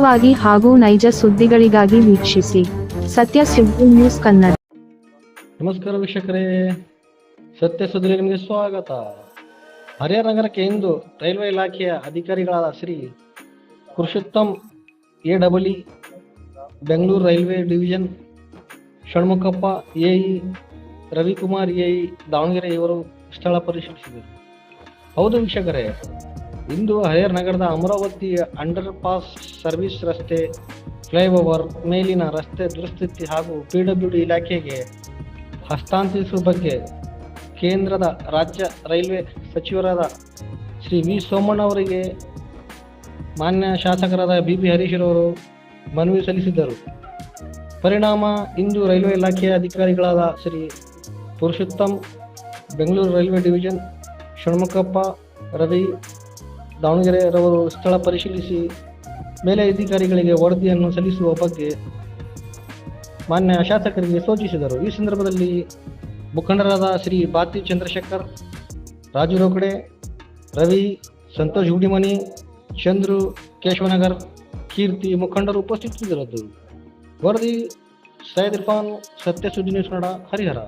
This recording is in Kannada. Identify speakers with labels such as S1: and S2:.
S1: ವಾಗಿ ಹಾಗೂ ನೈಜ ಸುದ್ದಿಗಳಿಗಾಗಿ ವೀಕ್ಷಿಸಿ. ಸತ್ಯ ಸುದ್ದಿ ನ್ಯೂಸ್ ಕನ್ನಡ.
S2: ನಮಸ್ಕಾರ ವೀಕ್ಷಕರೇ. ಸತ್ಯ ಸುದ್ದಿಗೆ ನಿಮಗೆ ಸ್ವಾಗತ. ಹರಿಹರ ನಗರಕ್ಕೆ ಇಂದು ರೈಲ್ವೆ ಇಲಾಖೆಯ ಅಧಿಕಾರಿಗಳಾದ Shri Purushottam A double Bengaluru railway division Shanmukhappa AE Ravikumar AE Davanagere ಇವರು ಸ್ಥಳ ಪರಿಶೀಲಿಸಿದರು. ಹೌದು ವೀಕ್ಷಕರೇ ಇಂದು ಹಯರ್ ನಗರದ ಅಮರಾವತಿ ಅಂಡರ್ ಪಾಸ್ ಸರ್ವಿಸ್ ರಸ್ತೆ ಫ್ಲೈಓವರ್ ಮೇಲಿನ ರಸ್ತೆ ದುರಸ್ಥಿತಿ ಹಾಗೂ ಪಿಡಬ್ಲ್ಯೂಡಿ ಇಲಾಖೆಗೆ ಹಸ್ತಾಂತರಿಸುವ ಬಗ್ಗೆ ಕೇಂದ್ರದ ರಾಜ್ಯ ರೈಲ್ವೆ ಸಚಿವರಾದ ಶ್ರೀ ವಿ ಸೋಮಣ್ಣ ಅವರಿಗೆ ಮಾನ್ಯ ಶಾಸಕರಾದ ಬಿ ಬಿ ಹರೀಶ್ರವರು ಮನವಿ ಸಲ್ಲಿಸಿದ್ದರು. ಪರಿಣಾಮ ಇಂದು ರೈಲ್ವೆ ಇಲಾಖೆಯ ಅಧಿಕಾರಿಗಳಾದ ಶ್ರೀ ಪುರುಷೋತ್ತಮ್, ಬೆಂಗಳೂರು ರೈಲ್ವೆ ಡಿವಿಷನ್ ಷಣ್ಮುಖಪ್ಪ, ರವಿ ದಾವಣಗೆರೆ ರವರು ಸ್ಥಳ ಪರಿಶೀಲಿಸಿ ಮೇಲೆ ಅಧಿಕಾರಿಗಳಿಗೆ ವರದಿಯನ್ನು ಸಲ್ಲಿಸುವ ಬಗ್ಗೆ ಮಾನ್ಯ ಶಾಸಕರಿಗೆ ಸೂಚಿಸಿದರು. ಈ ಸಂದರ್ಭದಲ್ಲಿ ಮುಖಂಡರಾದ ಶ್ರೀ ಭಾತಿ ಚಂದ್ರಶೇಖರ್, ರಾಜು ರೋಕಡೆ, ರವಿ, ಸಂತೋಷ್ ಗುಡಿಮನಿ, ಚಂದ್ರು, ಕೇಶವನಗರ್, ಕೀರ್ತಿ ಮುಖಂಡರು ಉಪಸ್ಥಿತರಿದ್ದರು. ವರದಿ ಸೈಯದ್ ಇರ್ಫಾನ್ ಸತ್ಯ ಸುದ್ದಿ ನ್ಯೂಸ್ ಕನ್ನಡ, ಹರಿಹರ.